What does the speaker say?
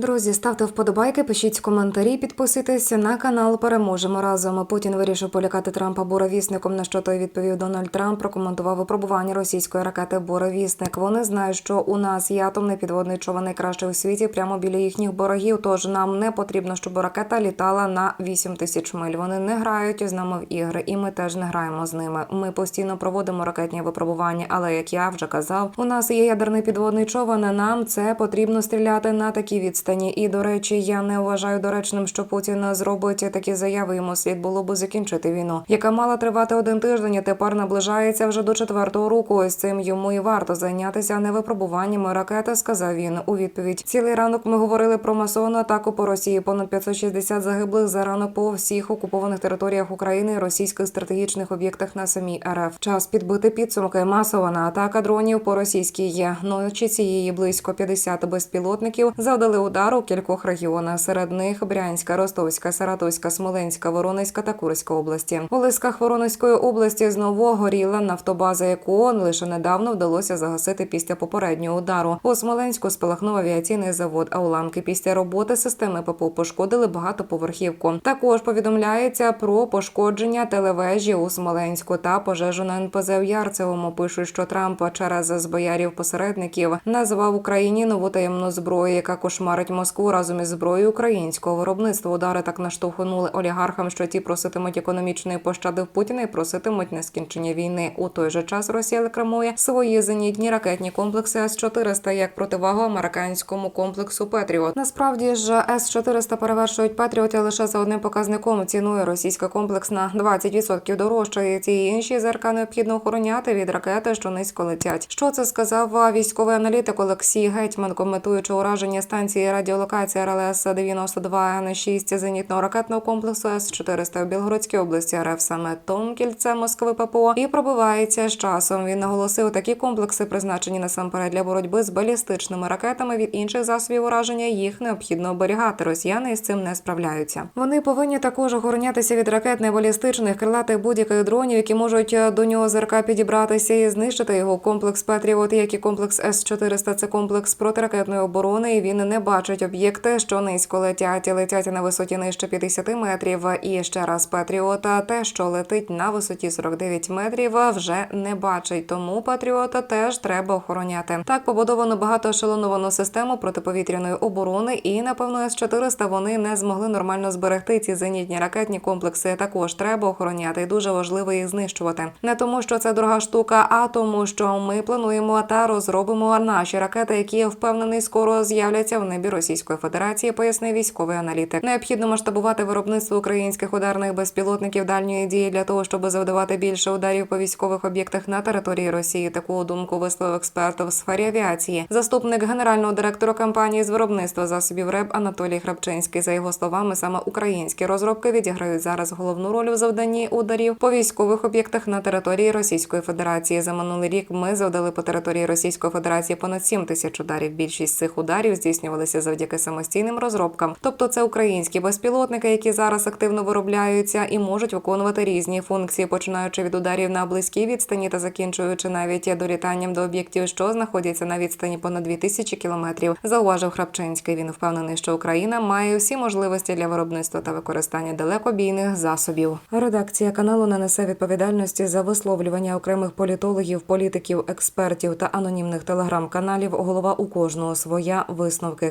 Друзі, ставте вподобайки, пишіть коментарі, підписуйтесь на канал. Переможемо разом. Путін вирішив полякати Трампа буровісником. На що той відповів Дональд Трамп прокоментував випробування російської ракети Буровісник. Вони знають, що у нас є атомний підводний човен найкращий у світі прямо біля їхніх ворогів. Тож нам не потрібно, щоб ракета літала на 8 тисяч миль. Вони не грають з нами в ігри, і ми теж не граємо з ними. Ми постійно проводимо ракетні випробування. Але як я вже казав, у нас є ядерний підводний човен. Нам це потрібно стріляти на такі відстані. І до речі, я не вважаю доречним, що Путін зробить такі заяви. Йому слід було би закінчити війну, яка мала тривати один тиждень. і Тепер наближається вже до четвертого року. Ось цим йому і варто зайнятися не випробуваннями ракети. Сказав він у відповідь. Цілий ранок ми говорили про масовану атаку по Росії. Понад 560 загиблих за ранок по всіх окупованих територіях України російських стратегічних об'єктах на самій РФ. Час підбити підсумки. Масована атака дронів по російській є. Ночі цієї близько 50 безпілотників завдали удар у кількох регіонах. Серед них Брянська, Ростовська, Саратовська, Смоленська, Воронезька та Курська області. У лисках Воронезької області знову горіла нафтобаза, яку лише недавно вдалося загасити після попереднього удару. У Смоленську спалахнув авіаційний завод, а уламки після роботи системи ППО пошкодили багатоповерхівку. Також повідомляється про пошкодження телевежі у Смоленську та пожежу на НПЗ в Ярцевому. Пишуть, що Трамп через збоярів посередників назвав Україні нову таємну зброю, яка кошмарить Москву разом із зброєю українського виробництва. Удари так наштовхнули олігархам, що ті проситимуть економічної пощади в Путіна і проситимуть нескінчення війни. У той же час Росія рекламує свої зенітні ракетні комплекси С-400 як противагу американському комплексу Петріот. Насправді ж С-400 перевершують Петріоти лише за одним показником. Цінує російська комплекс на 20% дорожче. І ці інші ЗРК необхідно охороняти від ракети, що низько летять. Що це сказав військовий аналітик Олексій Гетьман, коментуючи ураження станції радіолокації РЛС 92 Н 6 зенітного ракетного комплексу С-400 в Білгородській області РФ саме том кільце Москви ППО і пробивається з часом. Він наголосив, такі комплекси призначені насамперед для боротьби з балістичними ракетами від інших засобів ураження. Їх необхідно оберігати. Росіяни із цим не справляються. Вони повинні також охоронятися від ракет небалістичних крилатих будь-яких дронів, які можуть до нього ЗРК підібратися і знищити його комплекс Петріот, як і комплекс С-400 – це комплекс протиракетної оборони. і Він не бачить об'єкти, що низько летять, і летять на висоті нижче 50 метрів. І ще раз Патріота, те, що летить на висоті 49 метрів, вже не бачить. Тому Патріота теж треба охороняти. Так побудовано багатоешелоновану систему протиповітряної оборони, і напевно С-400 вони не змогли нормально зберегти ці зенітні ракетні комплекси. Також треба охороняти. І дуже важливо їх знищувати. Не тому, що це дорога штука, а тому, що ми плануємо та розробимо наші ракети, які я впевнений скоро з'являться в небі Російської Федерації, пояснив військовий аналітик. Необхідно масштабувати виробництво українських ударних безпілотників дальньої дії для того, щоб завдавати більше ударів по військових об'єктах на території Росії. Таку думку висловив експерт в сфері авіації. Заступник генерального директора компанії з виробництва засобів РЕБ Анатолій Храпчинський. За його словами, саме українські розробки відіграють зараз головну роль у завданні ударів по військових об'єктах на території Російської Федерації. За минулий рік ми завдали по території Російської Федерації понад 7 тисяч ударів. Більшість цих ударів здійснювалися завдяки самостійним розробкам. Тобто, це українські безпілотники, які зараз активно виробляються і можуть виконувати різні функції, починаючи від ударів на близькій відстані та закінчуючи навіть долітанням до об'єктів, що знаходяться на відстані понад 2000 кілометрів. Зауважив Храпчинський. Він впевнений, що Україна має всі можливості для виробництва та використання далекобійних засобів. Редакція каналу не несе відповідальності за висловлювання окремих політологів, політиків, експертів та анонімних телеграм-каналів. Голова у кожного своя висновки.